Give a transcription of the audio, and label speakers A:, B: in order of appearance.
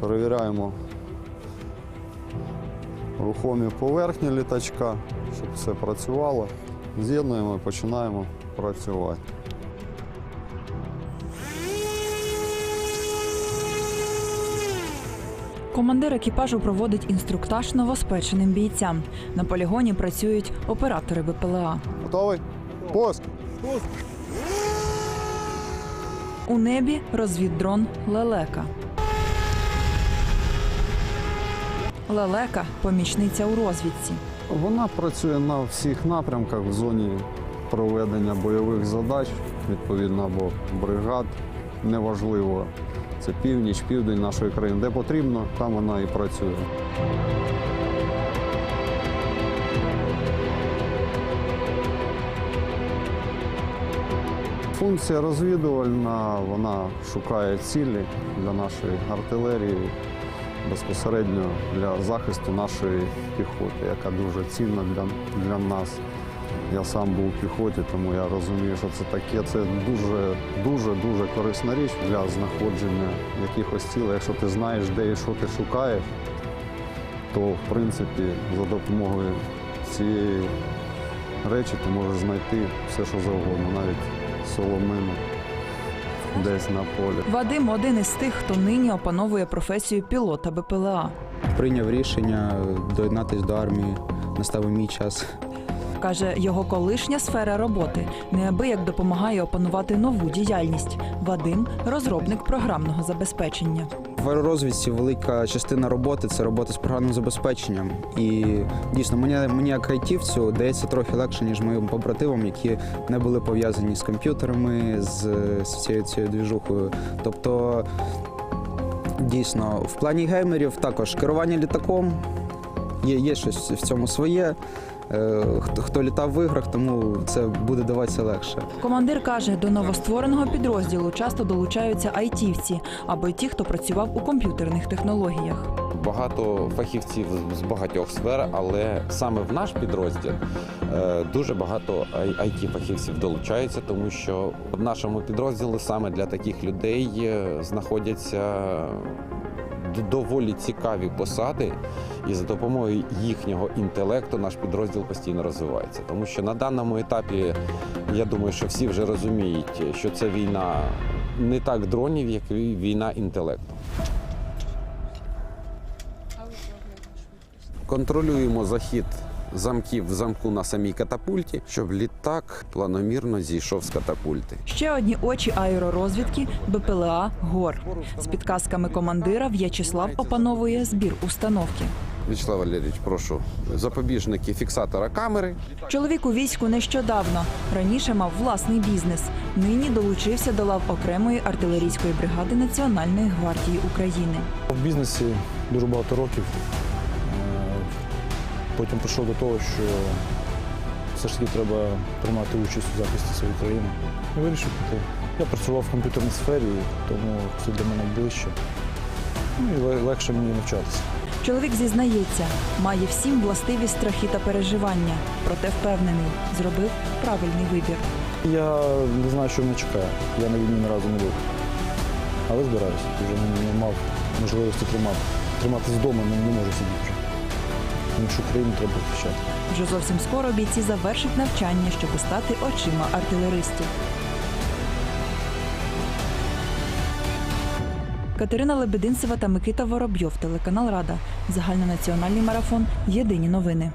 A: перевіряємо рухомі поверхні літачка, щоб все працювало. З'єднуємо і починаємо працювати.
B: Командир екіпажу проводить інструктаж новоспеченим бійцям. На полігоні працюють оператори БПЛА.
A: Готовий? Пуск!
B: У небі розвіддрон Лелека. Лелека помічниця у розвідці.
A: Вона працює на всіх напрямках в зоні проведення бойових задач, відповідно, або бригад. Неважливо, це північ, південь нашої країни. Де потрібно, там вона і працює. Функція розвідувальна, вона шукає цілі для нашої артилерії, безпосередньо для захисту нашої піхоти, яка дуже цінна для, для нас. Я сам був у піхоті, тому я розумію, що це таке. Це дуже, дуже, дуже корисна річ для знаходження якихось цілей. Якщо ти знаєш, де і що ти шукаєш, то в принципі за допомогою цієї речі ти можеш знайти все, що завгодно, навіть соломину десь на полі.
B: Вадим один із тих, хто нині опановує професію пілота БПЛА.
C: Прийняв рішення доєднатися до армії. Настав мій час.
B: Каже, його колишня сфера роботи неабияк допомагає опанувати нову діяльність. Вадим розробник програмного забезпечення.
C: В аеророзвідці велика частина роботи це робота з програмним забезпеченням. І дійсно, мені, мені як айтівцю дається трохи легше, ніж моїм побратимам, які не були пов'язані з комп'ютерами, з, з цією цією двіжухою. Тобто, дійсно, в плані геймерів також керування літаком є, є щось в цьому своє. Е, Хто, хто літав в іграх, тому це буде даватися легше.
B: Командир каже, до новоствореного підрозділу часто долучаються айтівці або й ті, хто працював у комп'ютерних технологіях.
D: Багато фахівців з багатьох сфер, але саме в наш підрозділ е, дуже багато it фахівців долучаються, тому що в нашому підрозділі саме для таких людей е, знаходяться доволі цікаві посади, і за допомогою їхнього інтелекту наш підрозділ постійно розвивається. Тому що на даному етапі я думаю, що всі вже розуміють, що це війна не так дронів, як війна інтелекту. Контролюємо захід замків в замку на самій катапульті, щоб літак планомірно зійшов з катапульти.
B: Ще одні очі аеророзвідки БПЛА ГОР. З підказками командира В'ячеслав опановує збір установки.
D: Вячеслав Валерійович, прошу запобіжники фіксатора камери.
B: Чоловік у війську нещодавно. Раніше мав власний бізнес. Нині долучився до лав окремої артилерійської бригади Національної гвардії України.
E: В бізнесі дуже багато років. Потім прийшов до того, що все ж таки треба приймати участь у захисті своєї країни. І вирішив піти. Я працював в комп'ютерній сфері, тому це для мене ближче. Ну і легше мені навчатися.
B: Чоловік зізнається, має всім властиві страхи та переживання, проте впевнений, зробив правильний вибір.
E: Я не знаю, що мене чекає. Я на війні ні разу не був. Але збираюся. Вже не, мав можливості тримати. Триматись вдома не можу сидіти вже. Тому Україну треба захищати.
B: Вже зовсім скоро бійці завершать навчання, щоб стати очима артилеристів. Катерина Лебединцева та Микита Воробйов, телеканал Рада. Загальнонаціональний марафон. Єдині новини.